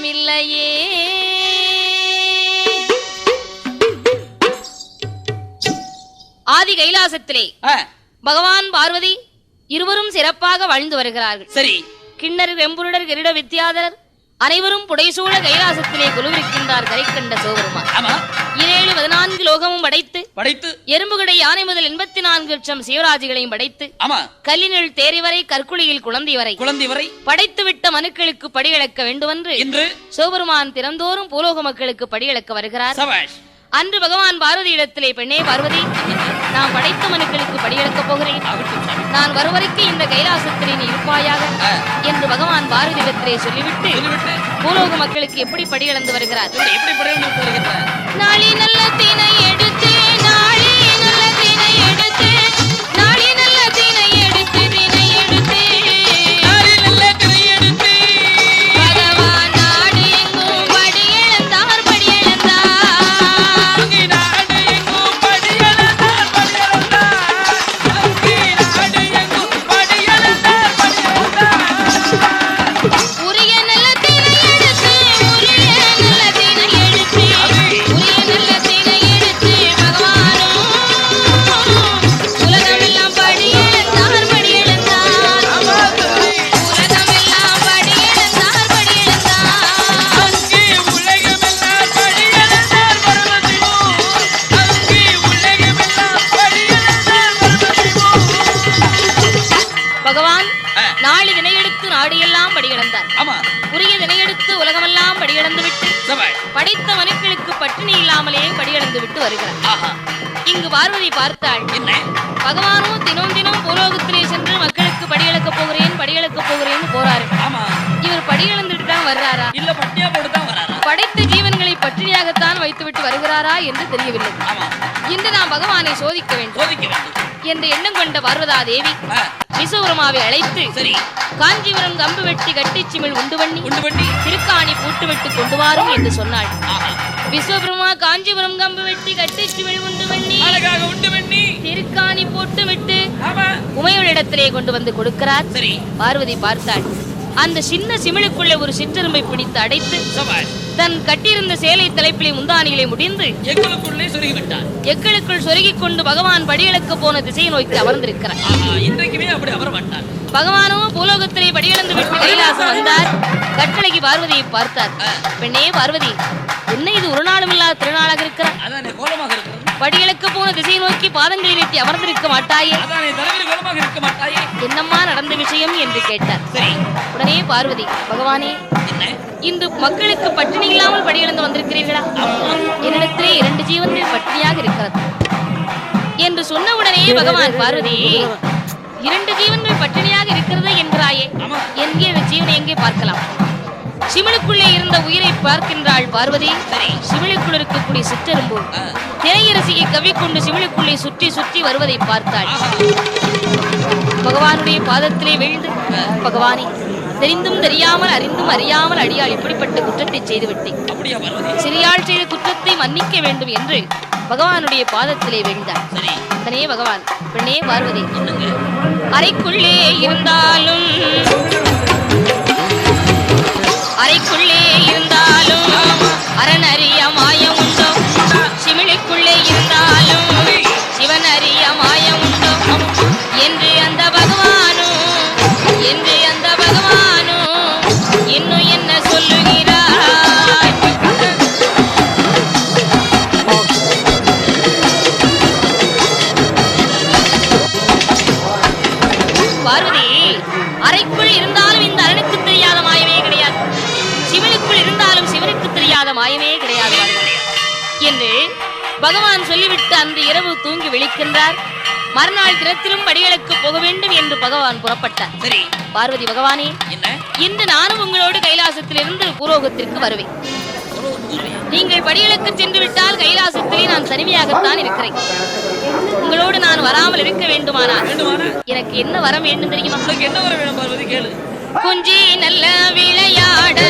பயமில்லையே ஆதி கைலாசத்திலே பகவான் பார்வதி இருவரும் சிறப்பாக வாழ்ந்து வருகிறார்கள். சரி. கிண்ணர் வெம்புருடர் கருட வித்யாதரர் அனைவரும் புடைசூழ கைலாசத்திலே குழுவிருக்கின்றார் கரை கண்ட சோபெருமான் ஆமா. இரேழு பதினான்கு லோகமும் படைத்து படைத்து. எறும்புகடை யானை முதல் எண்பத்தி நான்கு லட்சம் சிவராஜிகளையும் படைத்து ஆமா. கல்லினுள் தேரி வரை கற்குழியில் குழந்தை வரை குழந்தை வரை. படைத்து விட்ட மனுக்களுக்கு படியளக்க வேண்டுமென்று இன்று. சிவபெருமான் திறந்தோறும் பூலோக மக்களுக்கு படியளக்க வருகிறார். அன்று பகவான் பார்வதி இடத்திலே பெண்ணே பார்வதி நான் படைத்த மனுக்களுக்கு படியளக்கப் போகிறேன். நான் வருவரைக்கு இந்த கைலாசத்திலே நீ இருப்பாயாக என்று பகவான் பாரதி இடத்திலே சொல்லிவிட்டு. பூலோக மக்களுக்கு எப்படி படியளந்து வருகிறார்? எப்படி படையெடுத்து வருகின்றார் நாளி நல்ல தினை எடுத்து உரிய தினையெடுத்து உலகமெல்லாம் படியளந்து விட்டு படைத்த மனுக்களுக்கு பட்டினி இல்லாமலே படியளந்து விட்டு வருகிறார் இங்கு பார்வதி பார்த்தாள். என்ன? பகவானும் தினம் தினம் பூலோகத்திலே சென்று மக்களுக்கு படியளக்கப் போகிறேன் படியளக்கப் போகிறேன்னு போறாரு. ஆமா. இவர் படியளந்துட்டு தான் வர்றாரா? இல்ல பட்டியா போட்டு தான் வராரா படைத்த ஜீவன்களை பட்டினியாகத்தான் வைத்துவிட்டு வருகிறாரா என்று தெரியவில்லை. ஆமா. இன்று நாம் பகவானை சோதிக்க வேண்டும். சோதிக்க வேண்டும். என்று எண்ணம் கொண்ட பார்வதா தேவி விசுவரமாவை அழைத்து சரி. காஞ்சிபுரம் கம்பு வெட்டி கட்டிச்சிமிழ் உண்டு பண்ணி உண்டு பண்ணி. திருக்காணி பூட்டு விட்டு கொண்டு வாரும் என்று சொன்னாள். விஸ்வபிரமா காஞ்சிபுரம் கம்பு வெட்டி கட்டிச்சிமிழ் உண்டு பண்ணி அழகாக உண்டு பண்ணி. திருக்காணி போட்டு விட்டு ஆமா. உமையோளிடத்திலே கொண்டு வந்து கொடுக்கிறார். சரி. பார்வதி பார்த்தாள். அந்த சின்ன சிமிழுக்குள்ளே ஒரு சிற்றெரும்பை பிடித்து அடைத்து தன் கட்டியிருந்த சேலை தலைப்பிலே முந்தானிகளை முடிந்து எங்களுக்குள்ளே சொருகி விட்டார் எக்களுக்குள் சொருகிக் கொண்டு பகவான் படியளக்க போன திசையை நோக்கி அமர்ந்திருக்கிறார். இன்றைக்குமே அப்படி அமர மாட்டார் பகவானோ பூலோகத்திலே படியளந்து விட்டு கைலாசம் வந்தார். கட்டளைக்கு பார்வதியை பார்த்தார். பெண்ணே பார்வதி என்ன இது ஒரு நாளும் இல்லாத திருநாளாக இருக்கிறார் படியளக்க போன திசையை நோக்கி பாதங்களை நீட்டி அமர்ந்திருக்க மாட்டாயே. இருக்க என்னம்மா நடந்த விஷயம் என்று கேட்டார். சரி. உடனே பார்வதி பகவானே இன்று மக்களுக்கு பட்டினி இல்லாமல் படியிழந்து வந்திருக்கிறீர்களா? என்னிடத்திலே இரண்டு ஜீவன்கள் பட்டினியாக இருக்கிறது. என்று சொன்ன உடனே பகவான் பார்வதி இரண்டு ஜீவன்கள் பட்டினியாக இருக்கிறது? என்கிறாயே ஆமா. என்கிற ஜீவனை எங்கே பார்க்கலாம்? சிமிழுக்குள்ளே இருந்த உயிரை பார்க்கின்றாள் பார்வதி. சிமிழுக்குள் இருக்கக்கூடிய சிற்றெரும்பு. திரையரசியை கவிக்கொண்டு சிமிழுக்குள்ளே சுற்றி சுற்றி வருவதை பார்த்தாள். பகவானுடைய பாதத்திலே விழுந்து பகவானே தெரிந்தும் தெரியாமல் அறிந்தும் அறியாமல் அடியாள் இப்படிப்பட்ட குற்றத்தை செய்து விட்டேன் அப்படியா பார்வதி? சிறியாள் செய்த குற்றத்தை மன்னிக்க வேண்டும் என்று பகவானுடைய பாதத்திலே விழுந்தார் உடனே பகவான் பெண்ணே பார்வதி அறைக்குள்ளே இருந்தாலும் அறைக்குள்ளே இருந்தாலும் அரணறிய மாயம் உண்டோ? சிமிழிக்குள்ளே இருந்தாலும் சிவன் அறிய மாயம் உண்டோ? என்று அந்த பகவானும் என்று அந்த பகவானும் இன்னும் என்ன சொல்லுகிறார்? பார்வதி அறைக்குள் இருந்தால் மாயமே கிடையாது. என்று பகவான் சொல்லிவிட்டு அன்று இரவு தூங்கி விழிக்கின்றார். மறுநாள் தினத்திலும் படிகளுக்கு போக வேண்டும் என்று பகவான் புறப்பட்டார். சரி. பார்வதி பகவானே இன்று நானும் உங்களோடு கைலாசத்திலிருந்து பூரோகத்திற்கு வருவேன்? நீங்கள் படிகளுக்கு சென்று விட்டால் கைலாசத்திலே நான் தனிமையாகத்தான் இருக்கிறேன். உங்களோடு நான் வராமல் இருக்க வேண்டுமானால் வேண்டுமானா எனக்கு என்ன வரம் வேண்டும் தெரியுமா? என்ன வர வேணும் பார்வதி? கேளு. குஞ்சி நல்ல விளையாட